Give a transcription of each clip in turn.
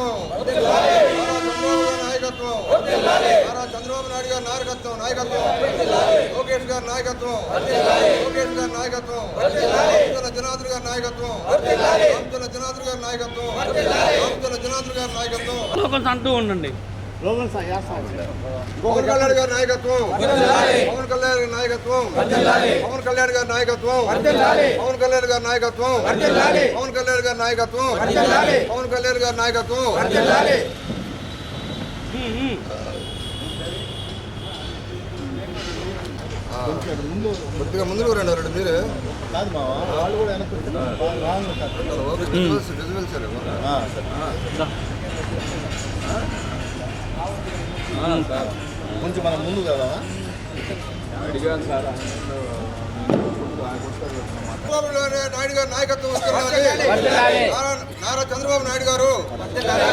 నాయకత్వం. నాయకత్వం నారా చంద్రబాబు నాయుడు గారి నాయకత్వం నాయకత్వం లోకేష్ గారి నాయకత్వం లోకేష్ గారి నాయకత్వం జనార్దన్ గారి నాయకత్వం జనార్దన్ గారి నాయకత్వం జనార్దన్ గారి నాయకత్వం అంటూ ఉండండి. పవన్ కళ్యాణ్ గారి నాయకత్వం. పవన్ కళ్యాణ్ గారి నాయకత్వం. పవన్ కళ్యాణ్ గారి నాయకత్వం. పవన్ కళ్యాణ్ గారి నాయకత్వం. పవన్ కళ్యాణ్ గారి నాయకత్వం. పవన్ కళ్యాణ్ గారి నాయకత్వం. కొద్దిగా ముందుకు రండి రెండు మీరు. కాదు వాళ్ళు కూడా వెనక్కి సరే కొంచెం మనం ముందు కదా చంద్రబాబు నాయుడు గారి నాయకత్వం నారా నారా చంద్రబాబు నాయుడు గారు నారా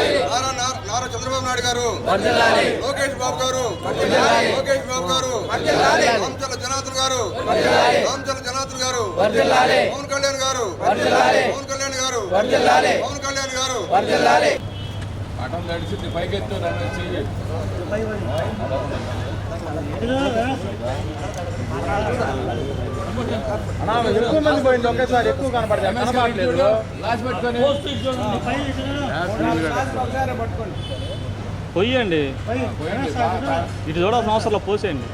నారా- నారా చంద్రబాబు నాయుడు గారు లోకేష్ బాబు గారు లోకేష్ బాబు గారు రామచంద్ర జనార్దన్ గారు రామచంద్ర జనార్దన్ గారు పవన్ కళ్యాణ్ గారు పవన్ కళ్యాణ్ గారు పవన్ కళ్యాణ్ గారు అటం నడిచింది పైకెత్తు నన్ను చెయ్యి. ఎక్కువ మంది పోయింది ఒకేసారి ఎక్కువ కనపడలేదు పెట్టుకొని. పొయ్యండి ఇటు చూడాల్సిన అవసరం లేదు, పోసేయండి.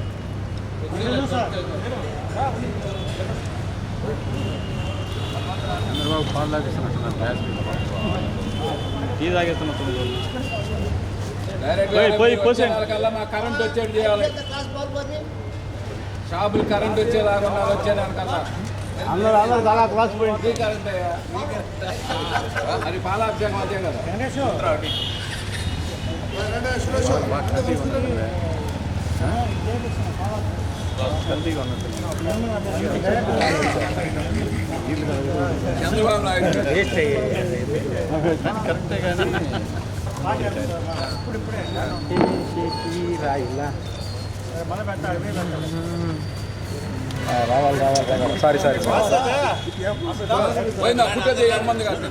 చంద్రబాబు పాలు తాగిస్తున్నట్టున్నారు గ్యాస్ టీ తాగేస్తున్నట్టు డైరెక్ట్ పోయి, పోయి, కరెంట్ వచ్చేది చేయాలి. షాపులు కరెంట్ వచ్చేదాకా వచ్చేదానికల్లా అందరూ అందరూ చాలా క్లాస్ పోయింది. కరెంట్. అది పాలాభిషేకం అదే కదా. చంద్రబాబు నాయుడు రావాలి రావాలి సారీ సారీ పోయిందా పుట్టే చేయాలి మంది కాదు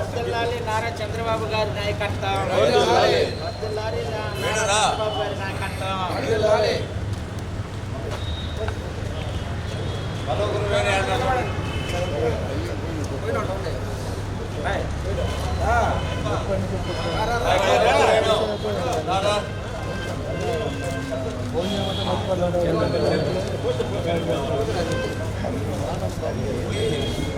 వర్ధిల్లాలి నారా చంద్రబాబు గారి నాయకత్వం. వర్ధిల్లాలి నారా చంద్రబాబు గారి నాయకత్వం.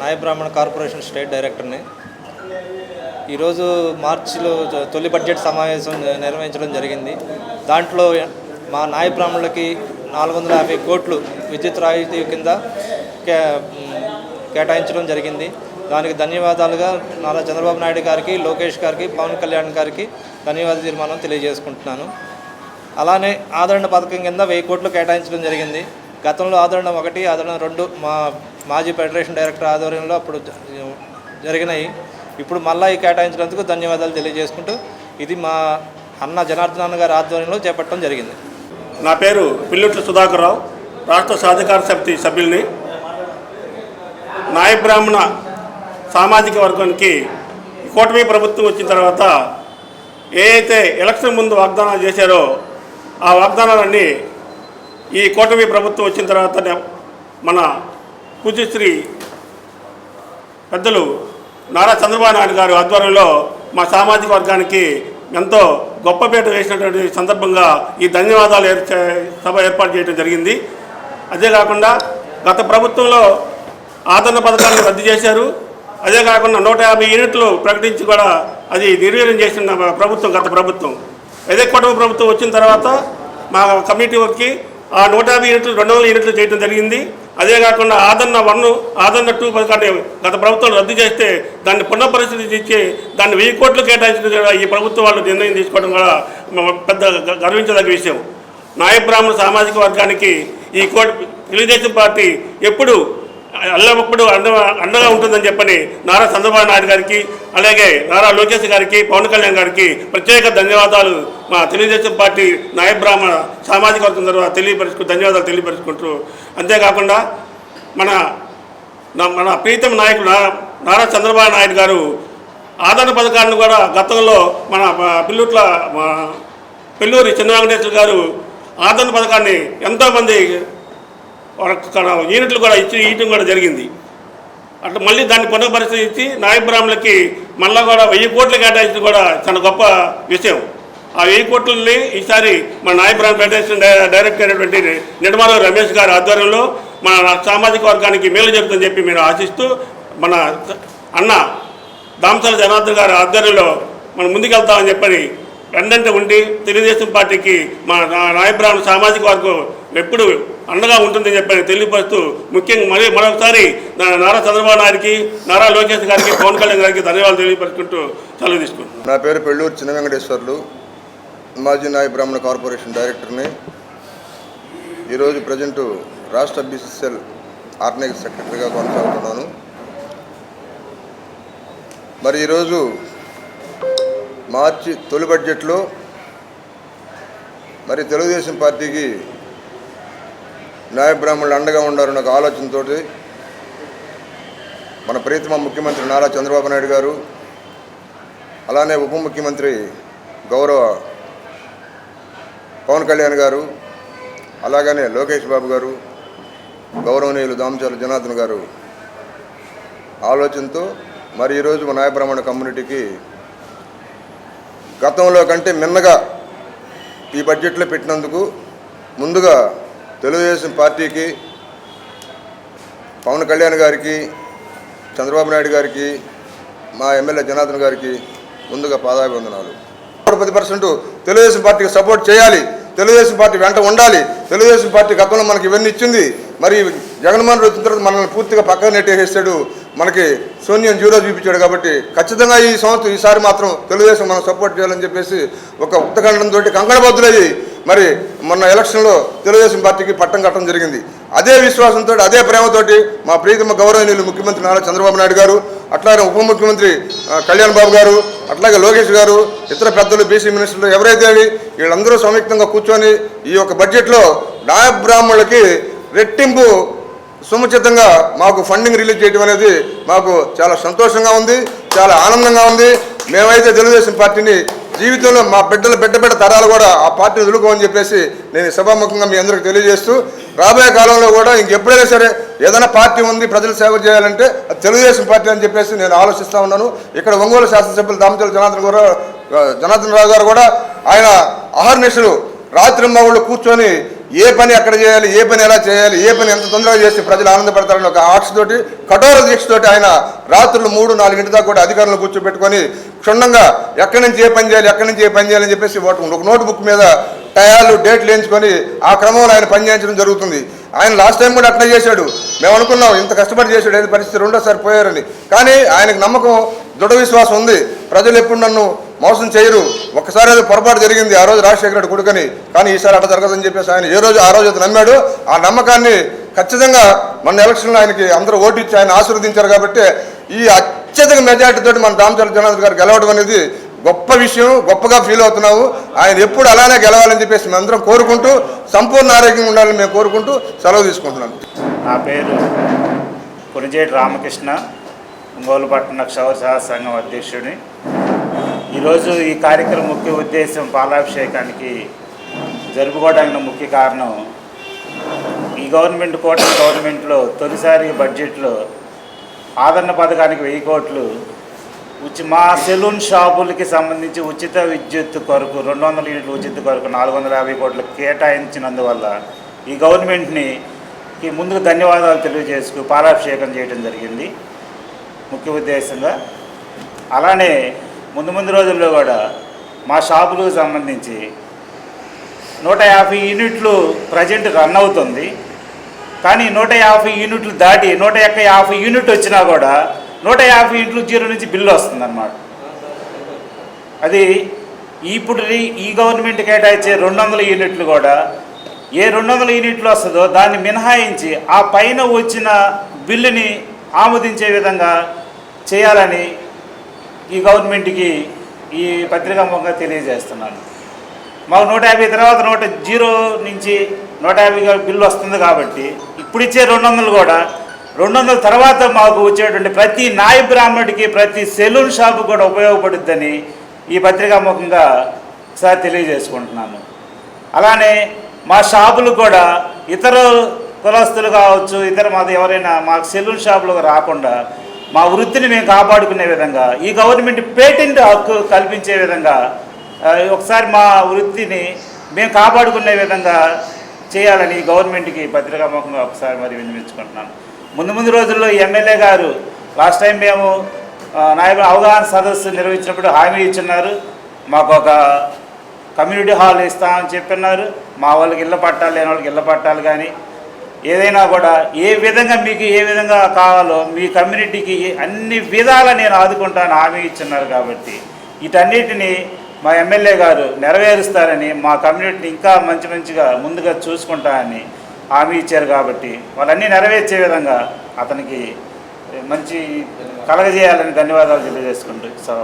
నాయ బ్రాహ్మణ కార్పొరేషన్ స్టేట్ డైరెక్టర్ని. ఈరోజు మార్చిలో తొలి బడ్జెట్ సమావేశం నిర్వహించడం జరిగింది. దాంట్లో మా నాయ బ్రాహ్మణులకి నాలుగు వందల యాభై కోట్లు విద్యుత్ రాయితీ కింద కే కేటాయించడం జరిగింది. దానికి ధన్యవాదాలుగా నారా చంద్రబాబు నాయుడు గారికి లోకేష్ గారికి పవన్ కళ్యాణ్ గారికి ధన్యవాద తీర్మానం తెలియజేసుకుంటున్నాను. అలానే ఆదరణ పథకం కింద వెయ్యి కోట్లు కేటాయించడం జరిగింది. గతంలో ఆదరణ ఒకటి ఆదరణ రెండు మా మాజీ ఫెడరేషన్ డైరెక్టర్ ఆధ్వర్యంలో అప్పుడు జ- జరిగినాయి. ఇప్పుడు మళ్ళా కేటాయించినందుకు ధన్యవాదాలు తెలియజేసుకుంటూ ఇది మా అన్న జనార్దన్ గారి ఆధ్వర్యంలో చేపట్టడం జరిగింది. నా పేరు పిల్లుట్ల సుధాకర్రావు రాష్ట్ర సాధికార సమితి సభ్యుల్ని. నాయ బ్రాహ్మణ సామాజిక వర్గానికి కూటమి ప్రభుత్వం వచ్చిన తర్వాత ఏ అయితే ఎలక్షన్ ముందు వాగ్దానాలు చేశారో ఆ వాగ్దానాలన్నీ ఈ కూటమి ప్రభుత్వం వచ్చిన తర్వాత మన పూజశ్రీ పెద్దలు నారా చంద్రబాబు నాయుడు గారు ఆధ్వర్యంలో మా సామాజిక వర్గానికి ఎంతో గొప్పపేట వేసినటువంటి సందర్భంగా ఈ ధన్యవాదాలు ఏర్- సభ ఏర్పాటు చేయడం జరిగింది. అదే కాకుండా గత ప్రభుత్వంలో ఆదరణ పథకాలను రద్దు చేశారు. అదే కాకుండా నూట యాభై యూనిట్లు ప్రకటించి కూడా అది నిర్వీర్యం చేసిన ప్రభుత్వం గత ప్రభుత్వం. అదే కుటుంబ ప్రభుత్వం వచ్చిన తర్వాత మా కమిటీ వర్క్కి ఆ నూట యాభై యూనిట్లు రెండు వందల యూనిట్లు చేయడం జరిగింది. అదే కాకుండా ఆదన్న వన్ ఆదన్న టూ పథకాన్ని గత ప్రభుత్వం రద్దు చేస్తే దాన్ని పునఃపరిస్థితి ఇచ్చి దాన్ని వెయ్యి కోట్లు కేటాయించడం కూడా ఈ ప్రభుత్వం వాళ్ళు నిర్ణయం తీసుకోవడం కూడా పెద్ద గర్వించదగ్గ విషయం. నాయబ్రాహ్మణ సామాజిక వర్గానికి ఈ కోటి తెలుగుదేశం పార్టీ ఎప్పుడు అల్లప్పుడు అండ అండగా ఉంటుందని చెప్పని నారా చంద్రబాబు నాయుడు గారికి అలాగే నారా లోకేష్ గారికి పవన్ కళ్యాణ్ గారికి ప్రత్యేక ధన్యవాదాలు. మా తెలుగుదేశం పార్టీ నాయ బ్రాహ్మణ సామాజిక వర్గం ద్వారా తెలియపరుచుకు ధన్యవాదాలు తెలియపరుచుకుంటూ అంతేకాకుండా మన మన ప్రీతం నాయకుడు నారా నారా చంద్రబాబు నాయుడు గారు ఆదరణ పథకాన్ని కూడా గతంలో మన పిల్లుట్ల మా పెల్లూరి చిన్న వెంకటేశ్వర గారు ఆదరణ పథకాన్ని ఎంతోమంది యూనిట్లు కూడా ఇచ్చి ఇవ్వడం కూడా జరిగింది. అట్లా మళ్ళీ దాన్ని పునఃపరిస్థితి ఇచ్చి నాయబ్రాహ్మణులకి మళ్ళీ కూడా వెయ్యి కోట్లు కేటాయించడం కూడా చాలా గొప్ప విషయం. ఆ వెయ్యి కోట్లని ఈసారి మన నాయబ్రాహ్మణ ఫెడరేషన్ డైరెక్టర్ అయినటువంటి నిర్మల రమేష్ గారి ఆధ్వర్యంలో మన సామాజిక వర్గానికి మేలు జరుగుతుందని చెప్పి మీరు ఆశిస్తూ మన అన్న దామసాల జనార్దన్ గారి ఆధ్వర్యంలో మనం ముందుకెళ్తామని చెప్పని వెంటంటే ఉండి తెలుగుదేశం పార్టీకి మా నా- నాయబ్రాహ్మణ సామాజిక వర్గం ఎప్పుడు అండగా ఉంటుందని చెప్పని తెలియపరుస్తూ ముఖ్యంగా మరి మరొకసారి నా- నారా చంద్రబాబు నాయుడికి నారా లోకేష్ గారికి పవన్ కళ్యాణ్ గారికి ధన్యవాదాలు తెలియపరుచుకుంటూ సెలవు తీసుకుంటున్నాను. నా పేరు పెళ్ళూరు చిన్న వెంకటేశ్వర్లు మాజీ నాయ బ్రాహ్మణ కార్పొరేషన్ డైరెక్టర్ని. ఈరోజు ప్రజెంట్ రాష్ట్ర బీసీసీఎల్ ఆర్గనైజ్ సెక్రటరీగా కొనసాగుతున్నాను. మరి ఈరోజు మార్చి తొలి బడ్జెట్లో మరి తెలుగుదేశం పార్టీకి న్యాయ బ్రాహ్మణులు అండగా ఉండాలన్న ఒక ఆలోచనతోటి మన ప్రీతమ ముఖ్యమంత్రి నారా చంద్రబాబు నాయుడు గారు అలానే ఉప ముఖ్యమంత్రి గౌరవ పవన్ కళ్యాణ్ గారు అలాగనే లోకేష్ బాబు గారు గౌరవనీయులు దామచాల జనార్దన్ గారు ఆలోచనతో మరి ఈరోజు మన నాయబ్రాహ్మణ కమ్యూనిటీకి గతంలో కంటే మిన్నగా ఈ బడ్జెట్లో పెట్టినందుకు ముందుగా తెలుగుదేశం పార్టీకి పవన్ కళ్యాణ్ గారికి చంద్రబాబు నాయుడు గారికి మా ఎమ్మెల్యే జనార్దన్ గారికి ముందుగా పాదాభివందనాలు. పది పర్సెంట్ తెలుగుదేశం పార్టీకి సపోర్ట్ చేయాలి. తెలుగుదేశం పార్టీ వెంట ఉండాలి. తెలుగుదేశం పార్టీ గతంలో మనకి ఇవన్నీ ఇచ్చింది. మరి జగన్మోహన్ రెడ్డి వచ్చిన తర్వాత మనల్ని పూర్తిగా పక్కన నెట్టేసేసాడు. మనకి శూన్యం జీరో చూపించాడు కాబట్టి ఖచ్చితంగా ఈ సంవత్సరం ఈసారి మాత్రం తెలుగుదేశం మనం సపోర్ట్ చేయాలని చెప్పేసి ఒక ఉత్తఖండంతో కంకణబద్దులయ్యి మరి మొన్న ఎలక్షన్లో తెలుగుదేశం పార్టీకి పట్టం కట్టడం జరిగింది. అదే విశ్వాసంతో అదే ప్రేమతోటి మా ప్రీతమ గౌరవనీయులు ముఖ్యమంత్రి నారా చంద్రబాబు నాయుడు గారు అట్లాగే ఉప ముఖ్యమంత్రి కళ్యాణ్ బాబు గారు అట్లాగే లోకేష్ గారు ఇతర పెద్దలు బీసీ మినిస్టర్లు ఎవరైతే వీళ్ళందరూ సంయుక్తంగా కూర్చొని ఈ యొక్క బడ్జెట్లో నాయ రెట్టింపు సముచితంగా మాకు ఫండింగ్ రిలీజ్ చేయడం అనేది మాకు చాలా సంతోషంగా ఉంది చాలా ఆనందంగా ఉంది. మేమైతే తెలుగుదేశం పార్టీని జీవితంలో మా బిడ్డల బిడ్డ బిడ్డ తరాలు కూడా ఆ పార్టీని వదులుకోమని చెప్పేసి నేను సభాముఖంగా మీ అందరికి తెలియజేస్తూ రాబోయే కాలంలో కూడా ఇంకెప్పుడైనా సరే ఏదైనా పార్టీ ఉంది ప్రజలు సేవ చేయాలంటే తెలుగుదేశం పార్టీ అని చెప్పేసి నేను ఆలోచిస్తూ ఉన్నాను. ఇక్కడ ఒంగోలు శాసనసభ్యులు దామచల జనార్దన్ గారు జనార్దన్ రావు గారు కూడా ఆయన అహర్నిశలు రాత్రి మగుళ్ళు కూర్చొని ఏ పని ఎక్కడ చేయాలి ఏ పని ఎలా చేయాలి ఏ పని ఎంత తొందరగా చేసి ప్రజలు ఆనందపడతారని ఒక ఆక్షతోటి కఠోర దీక్షతోటి ఆయన రాత్రులు మూడు నాలుగింటి దాకా కూడా అధికారులను కూర్చోబెట్టుకొని క్షుణ్ణంగా ఎక్కడి నుంచి ఏ పని చేయాలి ఎక్కడి నుంచి ఏ పని చేయాలని చెప్పేసి ఒక ఒక నోట్ బుక్ మీద టయాలు డేట్లు వేయించుకొని ఆ క్రమంలో ఆయన పని చేయించడం జరుగుతుంది. ఆయన లాస్ట్ టైం కూడా అట్లా చేశాడు. మేము అనుకున్నాం ఇంత కష్టపడి చేశాడు ఏది పరిస్థితి రెండోసారి పోయారని. కానీ ఆయనకు నమ్మకం దృఢ విశ్వాసం ఉంది. ప్రజలు ఎప్పుడు నన్ను మోసం చేయరు. ఒక్కసారి ఏదో పొరపాటు జరిగింది ఆ రోజు రాజశేఖర రెడ్డి కొడుకని. కానీ ఈసారి అట్లా జరగదని చెప్పేసి ఆయన ఏ రోజు ఆ రోజు నమ్మాడు. ఆ నమ్మకాన్ని ఖచ్చితంగా మన ఎలక్షన్లో ఆయనకి అందరూ ఓటు ఇచ్చి ఆయన ఆశీర్వదించారు కాబట్టి ఈ అత్యధిక మెజార్టీతో మన దామచల జనార్దన్ గారు గెలవడం అనేది గొప్ప విషయం గొప్పగా ఫీల్ అవుతున్నావు ఆయన ఎప్పుడు అలానే గెలవాలని చెప్పేసి మేము అందరం కోరుకుంటూ సంపూర్ణ ఆరోగ్యంగా ఉండాలని మేము కోరుకుంటూ సెలవు తీసుకుంటున్నాను. నా పేరు కొనిజేటి రామకృష్ణ ఒంగోలు పట్టణ క్షౌర సంఘం అధ్యక్షుడిని. ఈరోజు ఈ కార్యక్రమం ముఖ్య ఉద్దేశం పాలాభిషేకానికి జరుపుకోవడానికి ముఖ్య కారణం ఈ గవర్నమెంట్ కూటమి గవర్నమెంట్లో తొలిసారి బడ్జెట్లో ఆదరణ పథకానికి వెయ్యి కోట్లు ఉచి మా సెలూన్ షాపులకి సంబంధించి ఉచిత విద్యుత్ కొరకు రెండు వందల యూనిట్ల ఉచిత కొరకు నాలుగు వందల యాభై కోట్లు కేటాయించినందువల్ల ఈ గవర్నమెంట్ని ముందుకు ధన్యవాదాలు తెలియజేసుకు పాలాభిషేకం చేయడం జరిగింది. ముఖ్య ఉద్దేశంగా అలానే ముందు ముందు రోజుల్లో కూడా మా షాపులకు సంబంధించి నూట యాభై యూనిట్లు ప్రజెంట్ రన్ అవుతుంది. కానీ నూట యాభై యూనిట్లు దాటి నూట యొక్క యాభై యూనిట్ వచ్చినా కూడా నూట యాభై యూనిట్లు జీరో నుంచి బిల్లు వస్తుంది అన్నమాట అది ఇప్పుడు ఈ గవర్నమెంట్ కేటాయించే రెండు వందల యూనిట్లు కూడా ఏ రెండు వందల యూనిట్లు వస్తుందో దాన్ని మినహాయించి ఆ పైన వచ్చిన బిల్లుని ఆమోదించే విధంగా చేయాలని ఈ గవర్నమెంట్కి ఈ పత్రికా ముఖంగా తెలియజేస్తున్నాను. మాకు నూట యాభై తర్వాత నూట జీరో నుంచి నూట యాభై బిల్లు వస్తుంది కాబట్టి ఇప్పుడు ఇచ్చే రెండు వందలు కూడా రెండు వందల తర్వాత మాకు వచ్చేటువంటి ప్రతి నాయ బ్రాహ్మణుడికి ప్రతి సెలూన్ షాపు కూడా ఉపయోగపడుద్దని ఈ పత్రికాముఖంగా సార్ తెలియజేసుకుంటున్నాను. అలానే మా షాపులు కూడా ఇతర కులస్తులు కావచ్చు ఇతర మాది ఎవరైనా మాకు సెలూన్ షాపులకు రాకుండా మా వృత్తిని మేము కాపాడుకునే విధంగా ఈ గవర్నమెంట్ పేటెంట్ హక్కు కల్పించే విధంగా ఒకసారి మా వృత్తిని మేము కాపాడుకునే విధంగా చేయాలని ఈ గవర్నమెంట్కి పత్రికాముఖంగా ఒకసారి మరి వినిపించుకుంటున్నాను ముందు ముందు రోజుల్లో ఎమ్మెల్యే గారు లాస్ట్ టైం మేము ఆ, నాయకుల అవగాహన సదస్సు నిర్వహించినప్పుడు హామీ ఇచ్చున్నారు మాకు ఒక కమ్యూనిటీ హాల్ ఇస్తామని చెప్పినారు. మా వాళ్ళకి ఇళ్ళ పట్టాలు లేని వాళ్ళకి ఇళ్ళ పట్టాలు కానీ ఏదైనా కూడా ఏ విధంగా మీకు ఏ విధంగా కావాలో మీ కమ్యూనిటీకి అన్ని విధాల నేను ఆదుకుంటాను హామీ ఇచ్చున్నారు కాబట్టి వీటన్నిటిని మా ఎమ్మెల్యే గారు నెరవేరుస్తారని మా కమ్యూనిటీని ఇంకా మంచి మంచిగా ముందుగా చూసుకుంటానని హామీ ఇచ్చారు కాబట్టి వాళ్ళన్నీ నెరవేర్చే విధంగా అతనికి మంచి కలగజేయాలని ధన్యవాదాలు తెలియజేసుకుంటూ సభ